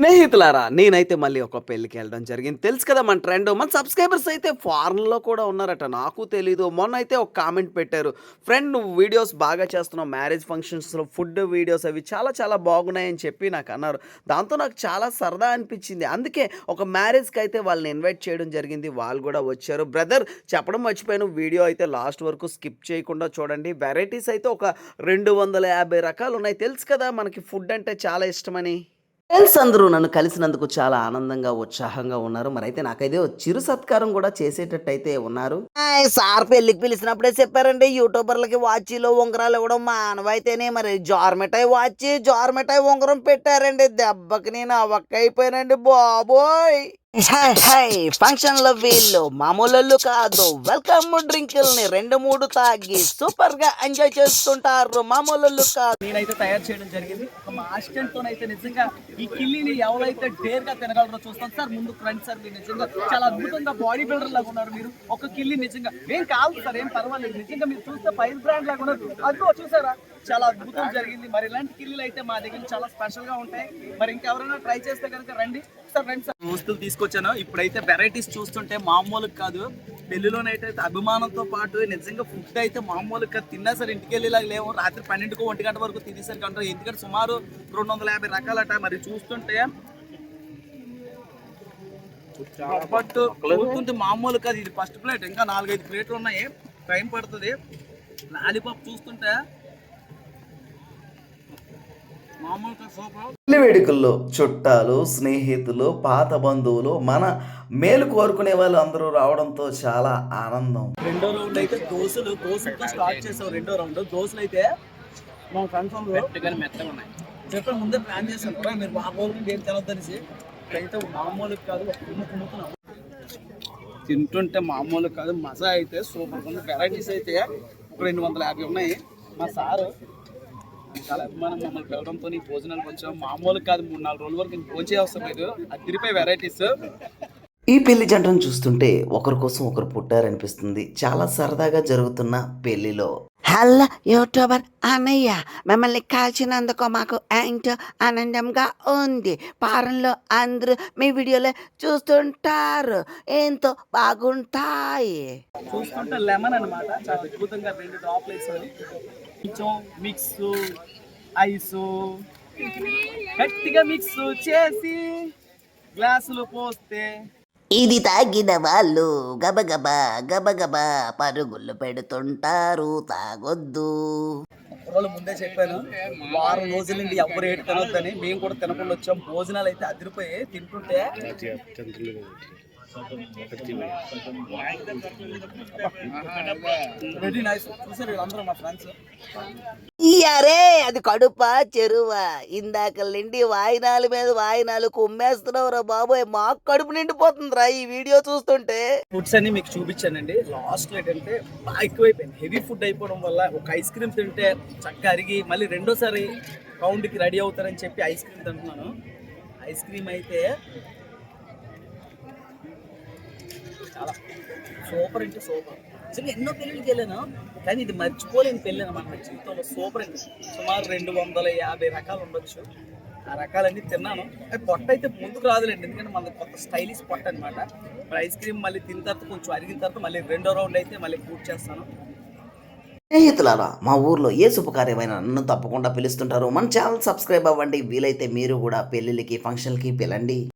స్నేహితులారా నేనైతే మళ్ళీ ఒక పెళ్ళికి వెళ్ళడం జరిగింది. తెలుసు కదా మన ట్రెండ్ మన సబ్స్క్రైబర్స్ అయితే ఫారెన్లో కూడా ఉన్నారట నాకు తెలీదు. మొన్న అయితే ఒక కామెంట్ పెట్టారు ఫ్రెండ్ నువ్వు వీడియోస్ బాగా చేస్తున్నావు మ్యారేజ్ ఫంక్షన్స్లో ఫుడ్ వీడియోస్ అవి చాలా చాలా బాగున్నాయని చెప్పి నాకు అన్నారు. దాంతో నాకు చాలా సరదా అనిపించింది. అందుకే ఒక మ్యారేజ్కి అయితే వాళ్ళని ఇన్వైట్ చేయడం జరిగింది. వాళ్ళు కూడా వచ్చారు. బ్రదర్ చెప్పడం మర్చిపోయాను. వీడియో అయితే లాస్ట్ వరకు స్కిప్ చేయకుండా చూడండి. వెరైటీస్ అయితే ఒక రెండు వందల యాభై రకాలు ఉన్నాయి. తెలుసు కదా మనకి ఫుడ్ అంటే చాలా ఇష్టమని. ఫ్రెండ్స్ అందరూ నన్ను కలిసినందుకు చాలా ఆనందంగా ఉత్సాహంగా ఉన్నారు. మరి అయితే నాకైతే చిరు సత్కారం కూడా చేసేటట్టు అయితే ఉన్నారు సార్ పెళ్ళికి పిలిచినప్పుడే చెప్పారండి యూట్యూబర్లకి వాచీలు ఉంగరాలు ఇవ్వడం మానవైతేనే మరి జార్మిఠాయి వాచి జార్మిఠాయి ఉంగరం పెట్టారండి. దెబ్బకి నేను అవక్కైపోయానండి బాబోయ్! ఫంక్షన్లో వీళ్ళు మామూలు కాదు. వెల్కమ్ డ్రింకుల్ని రెండు మూడు తాగి సూపర్గా ఎంజాయ్ చేస్తుంటారు మామూలు కాదు. నేనైతే తయారు చేయడం జరిగింది. ఒక మా అసిస్టెంట్తో అయితే నిజంగా ఈ కిల్లీని ఎవరైతే డేర్గా తినగలరో చూస్తాం. సార్ ముందు ఫ్రంట్ సార్ మీరు నిజంగా చాలా అద్భుతంగా బాడీ బిల్డర్ లాగా ఉన్నారు మీరు. ఒక కిల్లి నిజంగా ఏం కాదు సార్ ఏం పర్వాలేదు. నిజంగా మీరు చూస్తే ఫైర్ బ్రాండ్ లాగా ఉన్నారు. అదిగో చూసారా? చాలా అద్భుతం జరిగింది. మరి ఇలాంటి కిల్లీలు అయితే మా దగ్గర చాలా స్పెషల్గా ఉంటాయి. మరి ఇంకెవరైనా ట్రై చేస్తే కనుక రండి. సార్ రండి సార్. వస్తువులు తీసుకొచ్చాను. ఇప్పుడైతే వెరైటీస్ చూస్తుంటే మామూలు కాదు. పెళ్ళిలోనైతే అభిమానంతో పాటు నిజంగా ఫుడ్ అయితే మామూలు కాదు. తిన్నా సరే ఇంటికి వెళ్ళేలాగా లేవు. రాత్రి పన్నెండుకు ఒంటి గంట వరకు తినేసరికి అంటారు ఎందుకంటే సుమారు రెండు వందల యాభై రకాలట. మరి చూస్తుంటే బట్ చూస్తుంటే మామూలు కాదు. ఇది ఫస్ట్ ప్లేట్ ఇంకా నాలుగైదు ప్లేట్లు ఉన్నాయి. టైం పడుతుంది. లాలీపాప్ చూస్తుంటే పెళ్ళి వేడుకల్లో చుట్టాలు స్నేహితులు పాత బంధువులు మన మేలు కోరుకునే వాళ్ళు అందరూ రావడంతో చాలా ఆనందం. రెండో రౌండ్ అయితే దోశలు దోశలతో స్టార్ట్ చేసాం రెండో రౌండ్. దోశలు అయితే మా కన్ఫర్మ్ మెత్తగా మెత్తగా ఉన్నాయి. చెప్పండి ముందే ప్లాన్ చేసాం కూడా మీరు మా రోజు ఏం తినొద్దనేసి అయితే మామూలు కాదు ఒక కుమ్ము కుమ్ముతున్నాం. తింటుంటే మామూలు కాదు మజా అయితే సూపర్ ఉంది. వెరైటీస్ అయితే ఒక రెండు వందల యాభై ఉన్నాయి. మా సారు చాలా అభిమానం మమ్మల్ని పిలవడంతో భోజనాలకు వచ్చాం మామూలు కాదు. మూడు నాలుగు రోజుల వరకు భోజనం చేస్తాం లేదు. అదిరిపోయి వెరైటీస్ ఈ పెళ్ళి జంటను చూస్తుంటే ఒకరి కోసం ఒకరు పుట్టారనిపిస్తుంది. చాలా సరదాగా జరుగుతున్న పెళ్ళిలో. హలో యూట్యూబర్ అన్నయ్య మిమ్మల్ని కాల్చినందుకు మాకు ఎంతో ఆనందంగా ఉంది పారంలో అందరూ మీ వీడియోలో చూస్తుంటారు ఎంతో బాగుంటాయి చూస్తుంటే లెమన్ అనమాట చాలా అద్భుతంగా రెండు డ్రాప్లెట్స్ కొంచెం మిక్స్ ఐస్ గట్టిగా మిక్స్ చేసి గ్లాసులు పోస్తే ఇది తాగిన వాళ్ళు గబగబా గబగబా పరుగులు పెడుతుంటారు తాగొద్దు. రోజుల ముందే చెప్పాను వారం రోజుల నుండి ఎవరు ఏటు తినొద్దని మేము కూడా తినకుండా వచ్చాం. భోజనాలు అయితే అదిరిపోయి తింటుంటే ఇయ్యారే అరే అది కడుపా చెరువా. ఇందాక నిండి వాయినాల మీద వాయినాలు కుమ్మేస్తున్నావు రా బాబోయ్. మాకు కడుపు నిండిపోతుందిరా ఈ వీడియో చూస్తుంటే. ఫుడ్స్ అన్ని మీకు చూపించానండి. లాస్ట్ ఏంటంటే బాగా ఎక్కువైపోయింది. హెవీ ఫుడ్ అయిపోవడం వల్ల ఒక ఐస్ క్రీమ్ తింటే చక్కగా అరిగి మళ్ళీ రెండోసారి రౌండ్కి రెడీ అవుతారని చెప్పి ఐస్ క్రీమ్ తింటున్నాను. ఐస్ క్రీమ్ అయితే చాలా సూపర్ అంటే సూపర్. నిజంగా ఎన్నో పెళ్ళిళ్ళకి వెళ్ళాను కానీ ఇది మర్చిపోలేని పెళ్ళి అనమాట నా జీవితంలో సూపర్ అండి. సుమారు రెండు వందల యాభై రకాలు ఉండొచ్చు. ఆ రకాలన్నీ తిన్నాను. అది పొట్ట అయితే ముందుకు రాదులేండి ఎందుకంటే మన కొత్త స్టైలిష్ పొట్ట అనమాట మరి ఐస్ క్రీమ్ మళ్ళీ తిన్న తర్వాత కొంచెం అరిగిన తర్వాత మళ్ళీ రెండో రౌండ్ అయితే మళ్ళీ పూర్తి చేస్తాను. స్నేహితులారా మా ఊర్లో ఏ శుభకార్యమైన నన్ను తప్పకుండా పిలుస్తుంటారు. మన ఛానల్ సబ్స్క్రైబ్ అవ్వండి. వీలైతే మీరు కూడా పెళ్ళిళ్ళకి ఫంక్షన్కి పిలండి.